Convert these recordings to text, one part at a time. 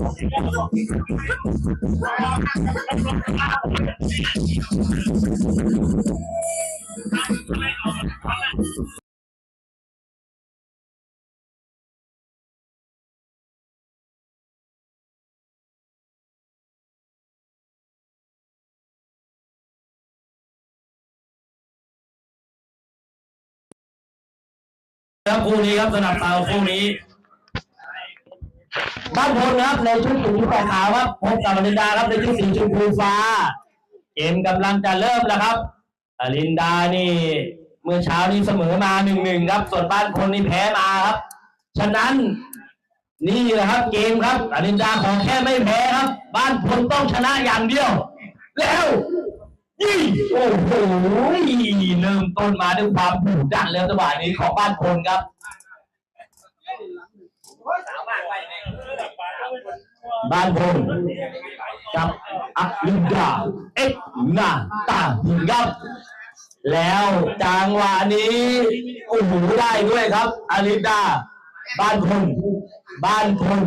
ครับคู่นี้ครับสนับเตาคู่นี้ บ้านพลครับในชุดสีขาวขาวครับพบกับอลินดาครับในชุดสีชมพูฟ้า เกมกำลังจะเริ่มแล้วครับอลินดานี่เมื่อเช้านี้เสมอมาหนึ่งหนึ่งครับ ส่วนบ้านพลนี่แพ้มาครับ ฉะนั้นนี่แหละครับ เกมครับอลินดาขอแค่ไม่แพ้ครับ บ้านพลต้องชนะอย่างเดียว แล้วยี่โอ้โหเริ่มต้นมาด้วยความดุดันแล้วจังหวะนี้ของบ้านพลครับ บ้านพลกับอลิดาเอ็กนาตาหินครับ แล้วจังหวะนี้โอ้โหได้ด้วยครับอลิดาบ้านพลบ้านพล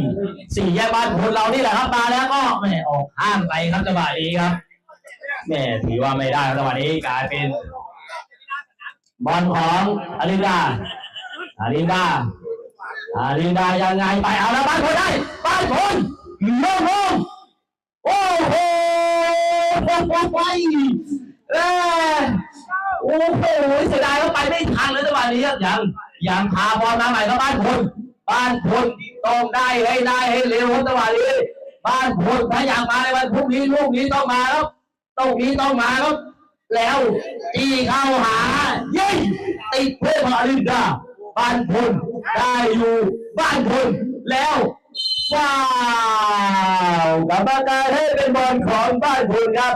สี่แยกบ้านพลเรานี่แหละครับมาแล้วก็แหม่ออกห้ามไปครับจังหวะนี้ครับแหม่ถือว่าไม่ได้ครับจังหวะนี้กลายเป็นบอลของอลิดาอลิดาอาริดายังไงไปเอาแล้วบ้านพลได้ บ้านพลโล่งโล่งโอ้โหไปเอ้ยโอ้โหเสียดายเขาไปไม่ทันเลยจังหวะนี้ยังยังพาบอลมาใหม่ครับบ้านพลบ้านพลต้องได้ให้ได้ให้เร็วจังหวะนี้บ้านพลถ้าอยากมาในวันพรุ่งนี้ลูกนี้ต้องมาครับต้องนี้ต้องมาครับ แล้วจี้เข้าหาเย้ติดเพื่อนองอารินดาบ้านพลได้อยู่บ้านพลแล้ว ว้าวกรรมการให้เป็นบอลของบ้านพลครับ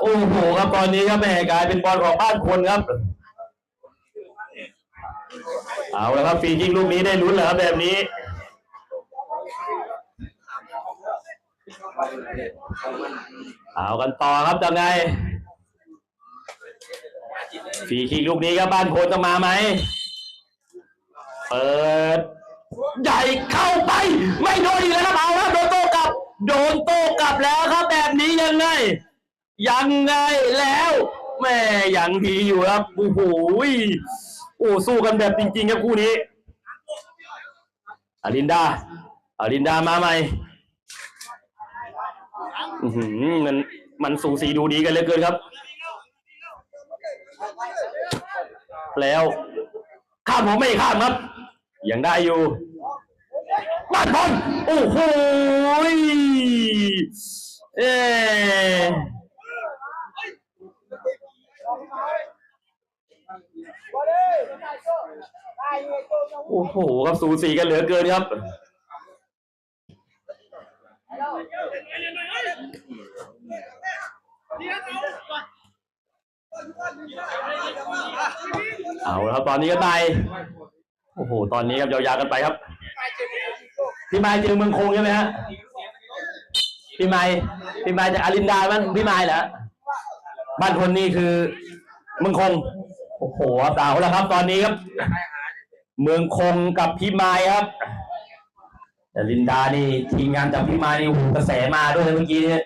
โอ้โหครับตอนนี้ครับแม่กลายเป็นบอลของบ้านพลครับ เอาละครับฟรีคิกลูกนี้ได้ลุ้นแล้วครับแบบนี้เอากันต่อครับยังไง ฟรีคิกลูกนี้ครับบ้านโพลจะมาไหม เปิด ใหญ่เข้าไป ไม่โดนอีกแล้วครับเอาครับโดนโต้กลับ โดนโต้กลับแล้วครับแบบนี้ยังไง ยังไงแล้วแม่ยังดีอยู่ครับโอ้โหโอ้สู้กันแบบจริง ๆ ครับคู่นี้อารินดาอารินดามาใหม่อื้อหือมันมันสูสีดูดีกันเหลือเกินครับ แล้ว ข้ามผมไม่ข้ามครับ ยังได้อยู่บ้านบอลโอ้โหเอ๊โอ้โหครับสูสีกันเหลือเกินครับเเอาละครับตอนนี้ก็ไปโอ้โห ตอนนี้ครับยาวๆกันไปครับ พี่ไม้เจอเมืองคงใช่ไหมฮะ พี่ไม้พี่ไม้จากอารินดาบ้านพี่ไม้เหรอบ้านคนนี้คือ เมืองคง โอ้โหสาวแล้วครับ ตอนนี้ครับ เมืองคงกับพี่ไม้ครับแต่ลินดานี่ทีมงานจากพี่ไม้นี่โอ้โหกระแสมาด้วยเมื่อกี้เนี่ย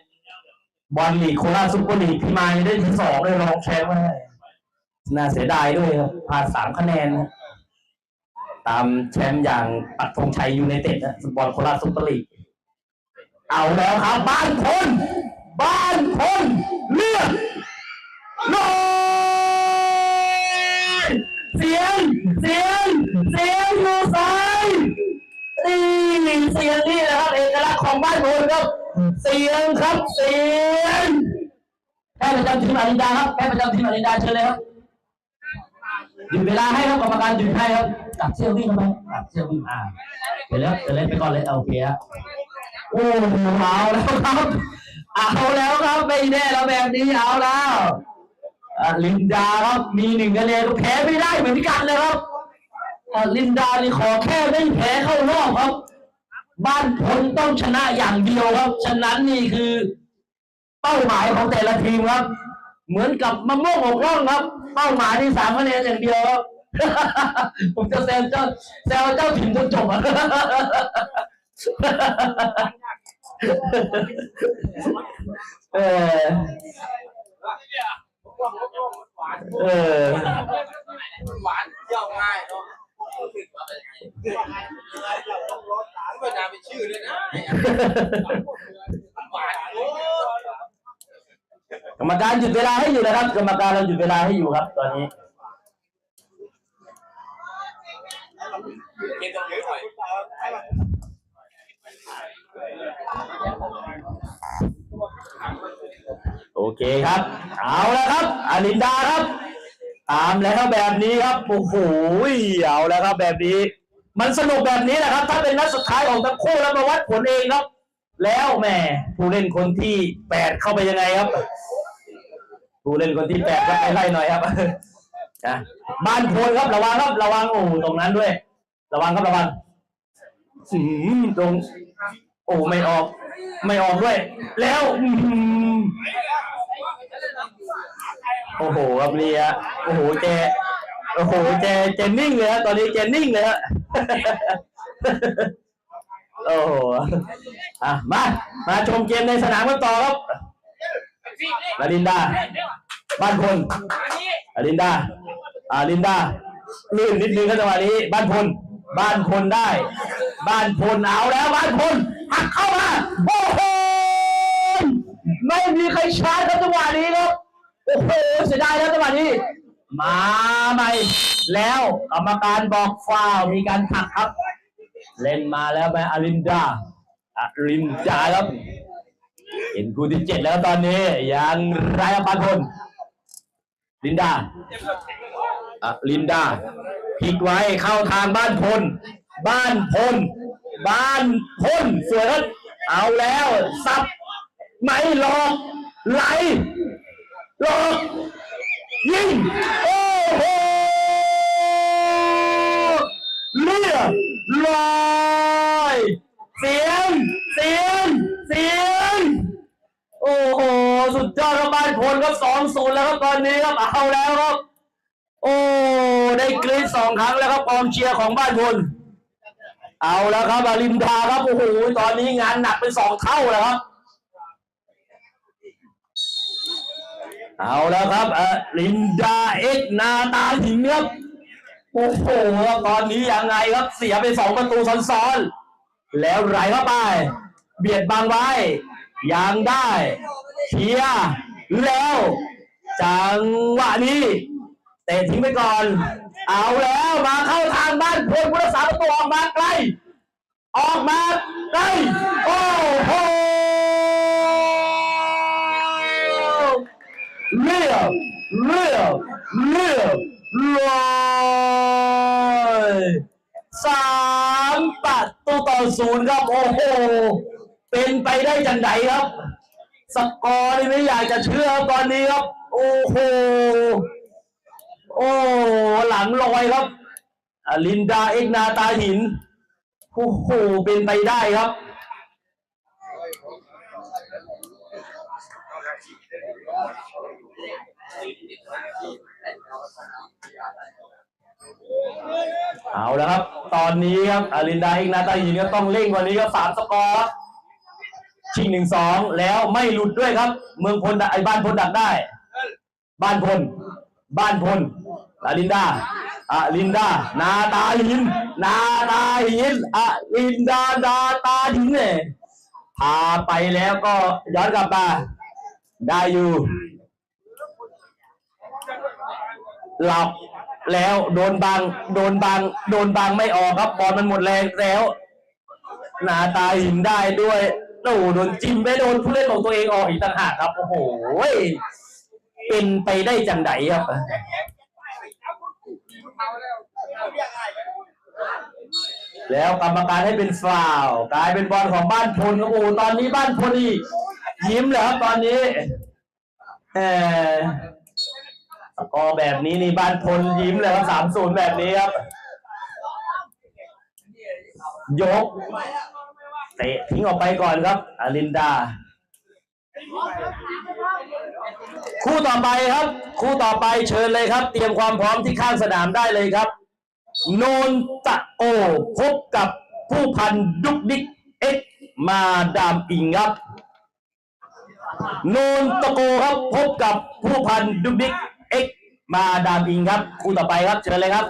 บอลลีกโคราชซุปเปอร์ลีกพี่ม้ได้ที่สองเลยรองแชมป์ได้น่าเสียดายด้วยครับพลาดสามคะแนนนะตามแชมป์อย่างปักธงชัยยูไนเต็ดนะฟุตบอลโคราชซุปเปอร์ลีก เอาแล้วครับ บ้านพลบ้านพลเลือกลอยเสียง เสียง เสียงอยู่ซ้ายนี่เสียงนี่นะครับเอกลักษณ์ของบ้านพลครับ เสียงครับเสียงแพทย์ประจำทีมอารินดาครับแพทย์ประจำทีมอารินดาเชิญเลยครับหยุดเวลาให้ครับกรรมการหยุดให้ครับจับเชือกวิ่งเข้าไปจับเชือกวิ่งอ่าเดี๋ยวแล้วเดี๋ยวเล่นไปก่อนเลยโอเคครับโอ้โหเอาแล้วครับเอาแล้วครับไม่แน่แล้วแบบนี้เอาแล้วลินดาครับมีหนึ่งคะแนนก็แพ้ไม่ได้เหมือนกันเลยครับลินดานี่ขอแค่ไม่แพ้เข้ารอบครับ บ้านพลต้องชนะอย่างเดียวครับ ฉะนั้นนี่คือ เป้าหมายของแต่ละทีมครับ เหมือนกับมะม่วงอกร่องครับ เป้าหมายที่สามคะแนนอย่างเดียวครับ ผมจะแซวเจ้าแซวเจ้าถิ่นจนจบอะเออเออหวานเที่ยวง่ายเนาะ ไม่น่าเป็นชื่อเลยนะหวานโอ้กรรมการหยุดเวลาให้อยู่นะครับ กรรมการเราหยุดเวลาให้อยู่ครับ ตอนนี้เกมต้องเยอะหน่อยโอเคครับ เอาล้วครับอลินดาครับ ตามแล้วแบบนี้ครับโอ้โหเอาแล้วครับแบบนี้ มันสนุกแบบนี้แหละครับ ถ้าเป็นนัดสุดท้ายของทั้งคู่แล้วมาวัดผลเองครับ แล้วแหมผู้เล่นคนที่แปดเข้าไปยังไงครับ ผู้เล่นคนที่แปดก็ไปไล่หน่อยครับนะบ้านโพลครับระวังครับระวังโอ้ตรงนั้นด้วย ระวังครับระวังอืตรง โอ้ไม่ออก ไม่ออกด้วย แล้วอื โอ้โหครับนี่ฮะโอ้โหแกโอ้โหแกแกนิ่งเลยฮะตอนนี้แกนิ่งเลยฮะโอ้โหอะมามาชมเกมในสนามกันต่อครับลาลินดา บ้านพลอาลินดาอาลินดาลื่นนิดนึงครับจังหวะนี้ บ้านพลบ้านพลได้ บ้านพลเอาแล้ว บ้านพลหักเข้ามาโอ้โหไม่มีใครชาร์จครับจังหวะนี้ครับ โอ้โหเสียดายแล้วจังหวะนี้ มาใหม่ แล้วกรรมการบอกฟาวมีการผลักครับ เล่นมาแล้วไปอารินดาอารินดาครับ เห็นคู่ที่เจ็ดแล้วตอนนี้ยังไรครับบ้านพลลินดาอลินดาพลิกไว้เข้าทางบ้านพล บ้านพล บ้านพลสวยครับเอาแล้วซับไม่หลอกไหล หลอกยิงโอ้โหเรียบร้อยเสียงเสียงเสียงโอ้โหสุดยอดครับบ้านพลครับสองศูนย์แล้วครับตอนนี้ครับเอาแล้วครับ โอ้ได้กรีดสองครั้งแล้วครับกองเชียร์ของบ้านพลเอาแล้วครับอารินดาครับโอ้โหตอนนี้งานหนักเป็นสองเท่าแล้วครับ เอาแล้วครับเอารินดาเอ็กนาตาหิงครับโอ้โหครับตอนนี้ยังไงครับเสียไปสองประตูซ้อนๆแล้วไหลเข้าไป เบียดบังไว้ยังได้เชียร์แล้ว จังหวะนี้เตะทิ้งไปก่อน เอาแล้วมาเข้าทางบ้านพลผู้รักษาประตูออกมาไกล ออกมาไกลโอ้โห เรียบเรียบเรีบร้อยสามประตูต่อศูนย์ครับ โอ้โห เป็นไปได้จังไดครับ สกอร์นี่ไม่อยากจะเชื่อตอนนี้ครับ โอ้โห โอ้ หลังลอยครับอลินดาเอกนาตาหิน โอ้โห เป็นไปได้ครับ เอาแล้วครับ ตอนนี้ครับอารินดาเอกนาตาหินก็ต้องเร่งกว่านี้ครับสามสกอร์ชิงหนึ่งสองแล้วไม่หลุดด้วยครับ เมืองพลดักไอ้บ้านพลดักได้ บ้านพล บ้านพลอาลินดาอาลินดา นาตาหิน นาตาหินอาลินดานาตาหินเนี่ยพาไปแล้วก็ย้อนกลับมาได้อยู่ หลับแล้วโดนบังโดนบังโดนบังไม่ออกครับบอลมันหมดแรงแล้ว หนาตาหินได้ด้วยโอ้โหโดนจิ้มไปโดนผู้เล่นของตัวเองออกอีกต่างหากครับโอ้โหเป็นไปได้จังไดครับแล้วกรรมการให้เป็นฟาวกลายเป็นบอลของบ้านพลครับโอ้โหตอนนี้บ้านพลนี่ยิ้มเลยครับตอนนี้เออ กอร์แบบนี้นี่บ้านพลยิ้มเลยครับสามศูนย์แบบนี้ครับ ยกเตะทิ้งออกไปก่อนครับอารินดา คู่ต่อไปครับ คู่ต่อไปเชิญเลยครับ เตรียมความพร้อมที่ข้างสนามได้เลยครับ โนนตะโอพบกับผู้พันดุกดิกเอ็กมาดามอิงครับ โนนตะโกครับพบกับผู้พันดุกดิก เอ็กมาดามอิงครับคู่ต่อไปครับเชิญเลยครับ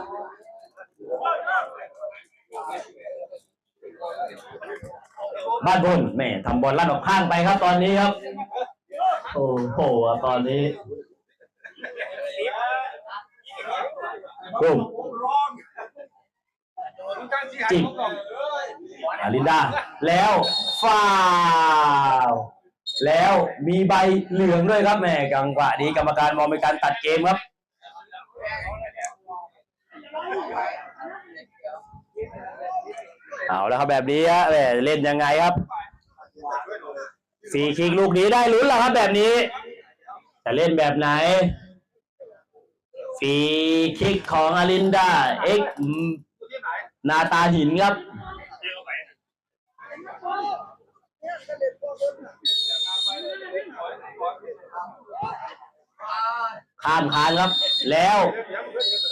บ้านบนแหม่ทำบอลลั่นออกข้างไปครับตอนนี้ครับ โอ้โหตอนนี้กุ้มจิกอาลินดา แล้วฟาวล์ แล้วมีใบเหลืองด้วยครับแหม่กังหวะนี้กรรมการมองเป็นการตัดเกมครับ เอาแล้วครับแบบนี้ฮะแหม่เล่นยังไงครับฟรีคิกลูกนี้ได้ลุ้นแล้วครับแบบนี้ จะเล่นแบบไหนฟรีคิกของอารินดาเอ็กนาตาหินครับ ข้ามคานครับ แล้ว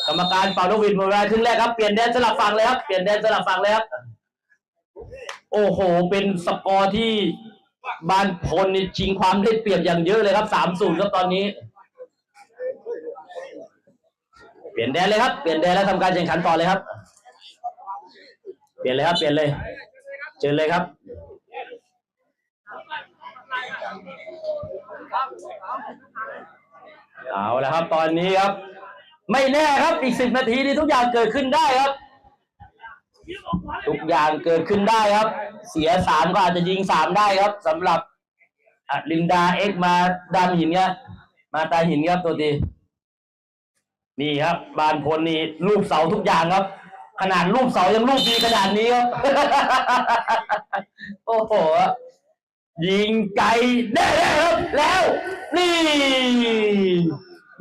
กรรมการเป่านกหวีดหมดเวลาครึ่งแรกครับเปลี่ยนแดนสลับฝั่งเลยครับเปลี่ยนแดนสลับฝั่งเลยครับโอ้โห เป็นสกอร์ที่บานพลนี่ชิงความได้เปรียบอย่างเยอะเลยครับสามศูนย์ครับตอนนี้ เปลี่ยนแดนเลยครับเปลี่ยนแดนแล้วทำการแข่งขันต่อเลยครับ เปลี่ยนเลยครับ เปลี่ยนเลยเชิญเลยครับ เอาละครับตอนนี้ครับ ไม่แน่ครับอีกสิบนาทีนี้ทุกอย่างเกิดขึ้นได้ครับ ทุกอย่างเกิดขึ้นได้ครับ เสียสามก็อาจจะยิงสามได้ครับสำหรับลินดาเอ็กมาดามหินครับมาตาหินครับตัวดีนี่ครับ บานพลนี่รูปเสาทุกอย่างครับ ขนาดรูปเสายังรูปดีขนาดนี้ครับ โอ้โหยิงไกลแน่ๆครับแล้ว นี่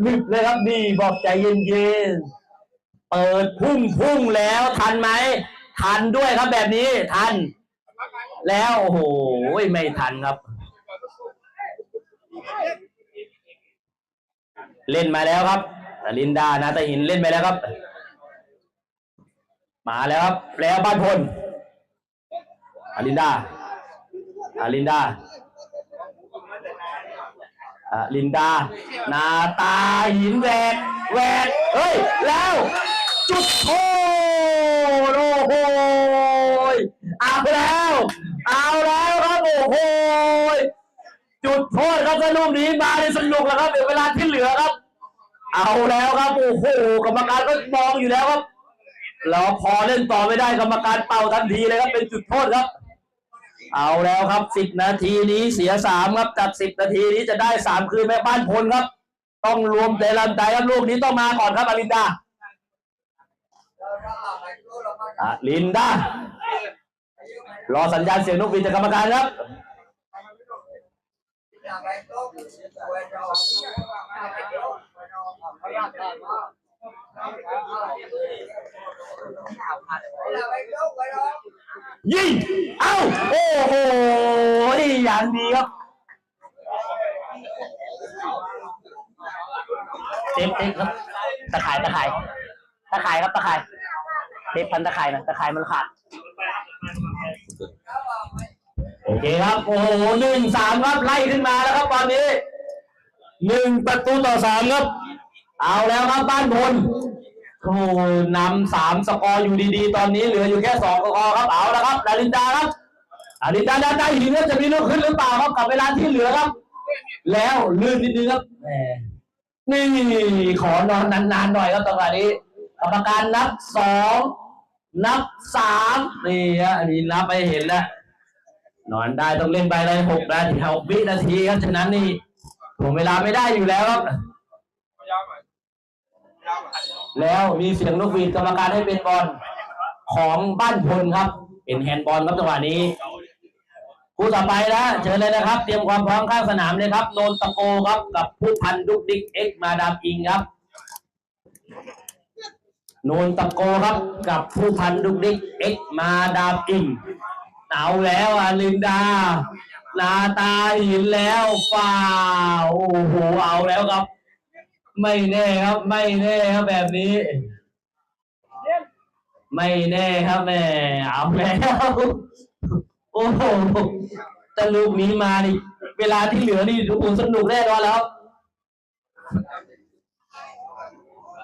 หนึบเลยครับนี่บอกใจเย็นๆ เปิดพุ่งพุ่งแล้วทันไหม ทันด้วยครับแบบนี้ทัน แล้วโอ้โหไม่ทันครับ เล่นมาแล้วครับอลินดานาตาหินเล่นไปแล้วครับ มาแล้วครับแล้วบ้านพลอลินดาอลินดา อลินดา นาตาหินแหวกแหวกเฮ้ย แล้ว จุดโทษโอ้โหเอาแล้ว เอาแล้วครับโอ้โหจุดโทษครับสนุกนี้มาในสนุกแล้วครับเดี๋ยวเวลาที่เหลือครับ เอาแล้วครับโอ้โหกรรมการก็มองอยู่แล้วครับเราพอเล่นต่อไม่ได้กรรมการเป่าทันทีเลยครับเป็นจุดโทษครับ เอาแล้วครับสิบนาทีนี้เสียสามครับจากสิบนาทีนี้จะได้สามคือแม่บ้านพลครับ ต้องรวมใจลำใจครับลูกนี้ต้องมาก่อนครับอลินดาอลินดารอสัญญาณเสียงนกหวีดจากกรรมการครับ ยิง เอ้า โอ้โห อย่างดีครับเต็มเต็มครับ ตะข่ายตะข่าย ตะข่ายครับตะข่ายเทปพันตะข่ายนะตะข่ายมันขาด โอเคครับ โอ้โหหนึ่งสามครับ ไล่ขึ้นมาแล้วครับตอนนี้ หนึ่งประตูต่อสามครับ เอาแล้วครับบ้านพล โอ้นำสามสกอร์อยู่ดีๆ ตอนนี้เหลืออยู่แค่สองสกอร์ครับเอาล้วครับดารินดาครับดารินดาด้านใต้หินครับจะมีลูกขึ้นหรือเปล่าครับกับเวลาที่เหลือครับ แล้วลื่นนิดนึงครับแหมนี่ขอนอนนานๆหน่อยครับตรงนี้กรรมการนับสองนับสามนี่ฮะอันนี้นับไปเห็นแล้วนอนได้ต้องเล่นไปเลยหกนาทีหกวินาทีครับฉะนั้นนี่ผมเวลาไม่ได้อยู่แล้วครับ แล้วมีเสียงนกหวีดกรรมการให้เป็นบอลของบ้านพลครับ เป็นแฮนด์บอลครับจังหวะนี้คู่ต่อไปนะเชิญเลยนะครับ เตรียมความพร้อมข้างสนามเลยครับโนนตะโกครับกับผู้พันดุกดิกเอ็กมาดามอิงครับโนนตะโกครับกับผู้พันดุกดิกเอ็กมาดามอิงเอาแล้วอลินดานาตาหินแล้วฝ่าโอ้โหเอาแล้วครับ ไม่แน่ครับ ไม่แน่ครับแบบนี้ ไม่แน่ครับแม่เอาแล้วโอ้โหแต่ลูกนี้มานี่เวลาที่เหลือนี่โอ้โหสนุกแน่นอนแล้ว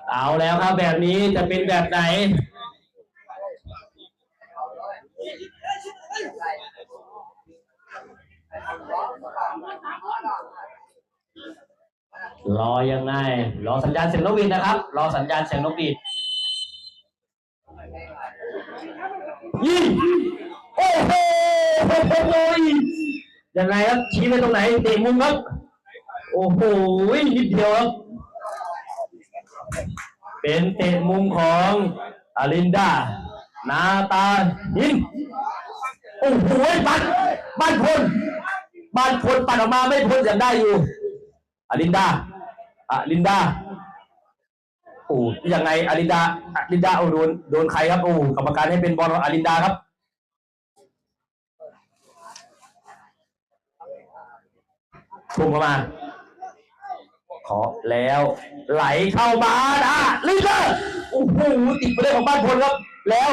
เอาแล้วครับแบบนี้จะเป็นแบบไหน รอยังไง รอสัญญาณเสียงนกหวีดนะครับ รอสัญญาณเสียงนกหวีดยี่โอ้โหยังไงครับชี้ไปตรงไหนเตะมุมครับ โอ้โหนิดเดียวครับ เป็นเตะมุมของอารินดา นาตาหินโอ้โหปัดบ้านพลบ้านพลปัดออกมาไม่พ้นยังได้อยู่อารินดา อารินดาโอ้ยังไงอารินดาอารินดาเอาโดนโดนใครครับโอ้กรรมการให้เป็นบอลของอลินดาครับทุ่มเข้ามา ขอแล้ว ไหลเข้ามานะลิเดอร์โอ้โหติดไปเลยของบ้านพลครับ แล้ว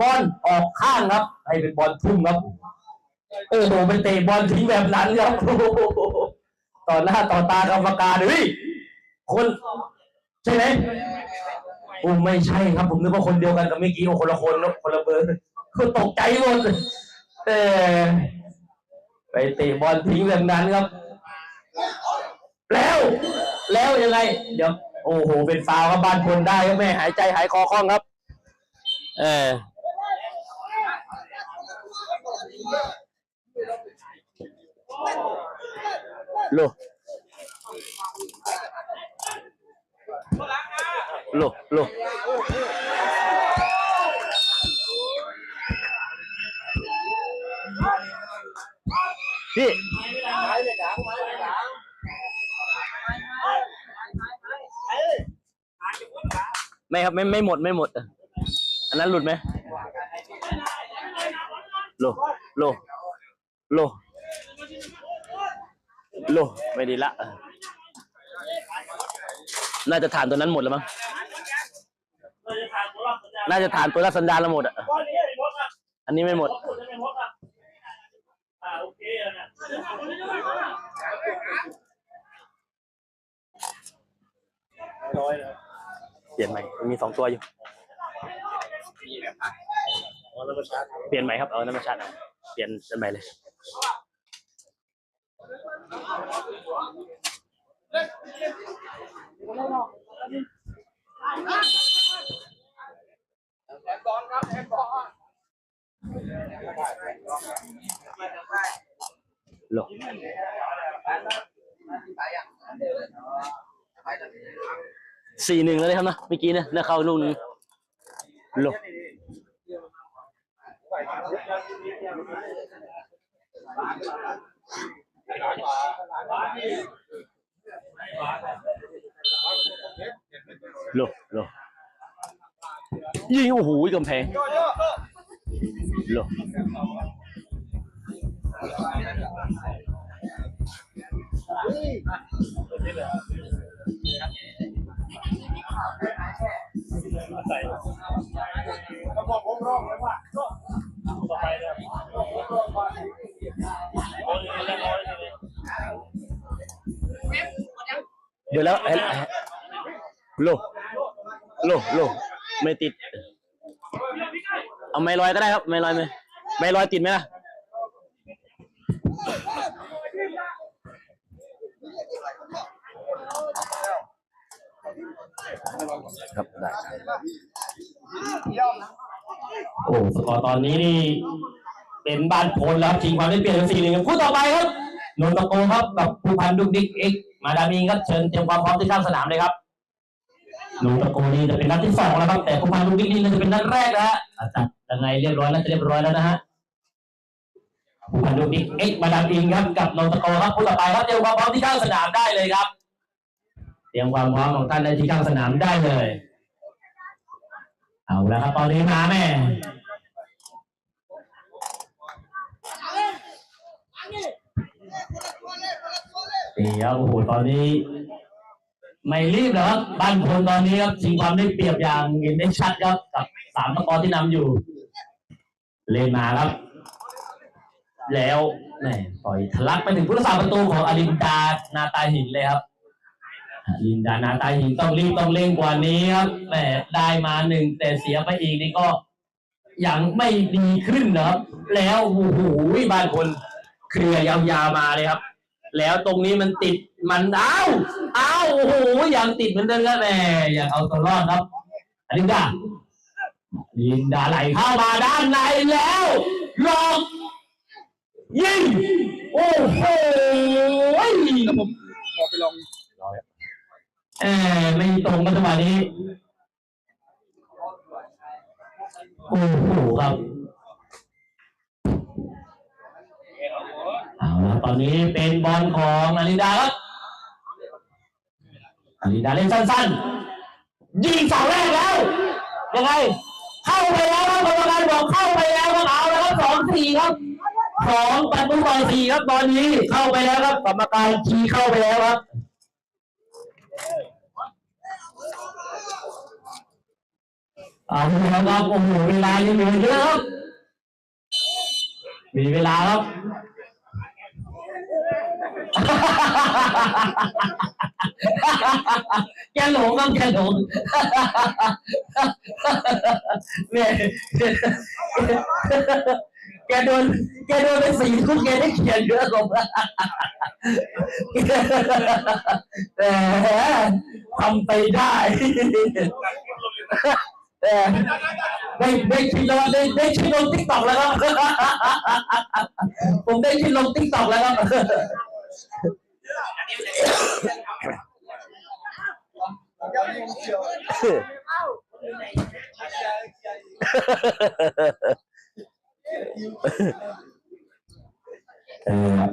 บอลออกข้างครับ ให้เป็นบอลทุ่มครับโอ้โหไปเตะบอลทิ้งแบบนั้นครับโอ้โหต่อหน้าต่อตากรรมการเฮ้ย คน ใช่ไหมโอ้ไม่ใช่ครับ ผมนึกว่าคนเดียวกันกับเมื่อกี้โอ้คนละคนนะคนละเบอร์คือตกใจหมดแต่ไปเตะบอลทิ้งแบบนั้นครับ แล้ว แล้วยังไง เดี๋ยว โอ้โห เป็นฟาวครับบ้านพลได้ครับแม่หายใจหายคอคล่องครับ เออโล โลโลพี่ไม้เลยดังไม้เลยดังไม่ครับไม่ไม่หมดไม่หมด อันนั้นหลุดไหมโลโลโลโลไม่ดีละ น่าจะฐานตัวนั้นหมดแล้วมั้ง น่าจะฐานตัวละสัญญาณเราหมดอะ อันนี้ไม่หมด เปลี่ยนใหม่มีสองตัวอยู่ เปลี่ยนใหม่ครับ เอาน้ำมันชัดเอาเปลี่ยนเป็นใหม่เลย แอนบอลครับแอนบอลโลสี่หนึ่งแล้วเลยครับนะเมื่อกี้เนี่ยน่าเข้าลูกหนึงโล โลโลยิงโอ้โหกำแพงโลกระบอกผมร้องเลยว่าเดี๋ยวแล้วเอ้ย โลโลโลไม่ติด เอาไม้ลอยก็ได้ครับ ไม้ลอยไหมไม้ลอยติดไหมล่ะครับได้โอ้สกอร์ตอนนี้นี่เป็นบ้านโพลแล้วชิงความได้เปรียบเป็นสี่หนึ่งคู่ต่อไปครับนนทโกครับกับผู้พันดุกดิกเอ็ก มาดามีนครับเชิญเตรียมความพร้อมที่ข้างสนามเลยครับนนทโกนี่จะเป็นนัดที่สองแล้วครับ แต่ผู้พันดุกดิกนี่น่าจะเป็นนัดแรกนะฮะอะจัดยังไงเรียบร้อยน่าจะเรียบร้อยแล้วนะฮะผู้พันดุกดิกเอ็กมาดามอินครับกับนนทโกครับคู่ต่อไปครับเตรียมความพร้อมที่ข้างสนามได้เลยครับ เตรียมความพร้อมของท่านในที่ข้างสนามได้เลย เอาแล้วครับตอนนี้มาแม่ นี่ครับโอ้โหตอนนี้ ไม่รีบนะครับบ้านคนตอนนี้ครับชิงความได้เปรียบอย่างเห็นได้ชัดครับกับสามตะกอที่นำอยู่ เล่นมาครับ แล้วแหมปล่อยทะลักไปถึงผู้รักษาประตูของอลินดานาตาหินเลยครับอลินดานาตาหินต้องรีบต้องเร่งกว่านี้ครับแหมได้มาหนึ่งแต่เสียไปอีกนี่ก็ยังไม่ดีขึ้นนะครับ แล้วโอ้โหบ้านคนเคลียร์ยาวๆมาเลยครับ แล้วตรงนี้มันติดมันเอ้าวอ้าโอ้โหยังติดเหมือนเดิมครับแหมอยากเอาตัวรอดครับอลินดาอลินดาไหลเข้ามาด้านในแล้วหลอกยิงโอ้โหแล้วผมขอไปลองเออไม่ตรงกันจังหวะนี้โอ้โหครับเอาละ ตอนนี้เป็นบอลของอาริดาครับอาริดาเล่นสั้นๆ ยิงเสาแรกแล้วยังไงเข้าไปแล้วครับกรรมการบอกเข้าไปแล้วครับเอาแล้วครับสองสี่ครับสองประตูต่อสี่ครับตอนนี้เข้าไปแล้วครับกรรมการชี้เข้าไปแล้วครับเอาแล้วครับโอ้โหเวลายังเหลือเยอะครับมีเวลาครับ แกหลงครับแกหลงเนี่ยแกโดนแกโดนไปสี่ทุกแกได้เขียนเยอะกว่าแต่ทำไปได้แต่ได้ได้คิดล้วว่าได้ได้คิดลงทิกต็อกแล้วครับผมได้คิดลงทิกต็อกแล้วครับ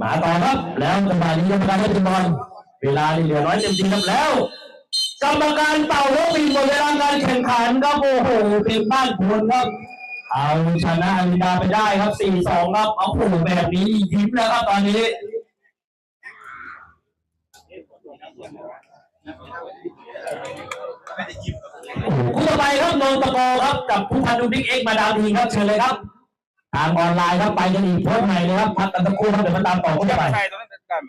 มาต่อครับ แล้วจังหวะนี้กรรมการให้ทีมบอลเวลานี่เหลือน้อยเต็มทีครับแล้วกรรมการเป่าลูกปีหมดเวลาการแข่งขันครับโอ้โหเป็นบ้านคนครับ เอาชนะอาริดาไปได้ครับ 4-2 ครับเอาโอ้โหแบบนี้ยิ้มแล้วครับตอนนี้ โอ้โห คู่ต่อไปครับโนตะโกครับกับผู้พันดูบิ๊กเอ็กมาดาวดีครับเชิญเลยครับ ทางออนไลน์ครับไปกันอีกโพสต์ใหม่เลยครับพักกันสักครู่ครับเดี๋ยวมาตามต่อคู่ต่อไป ใช่ตรงนั้นกัน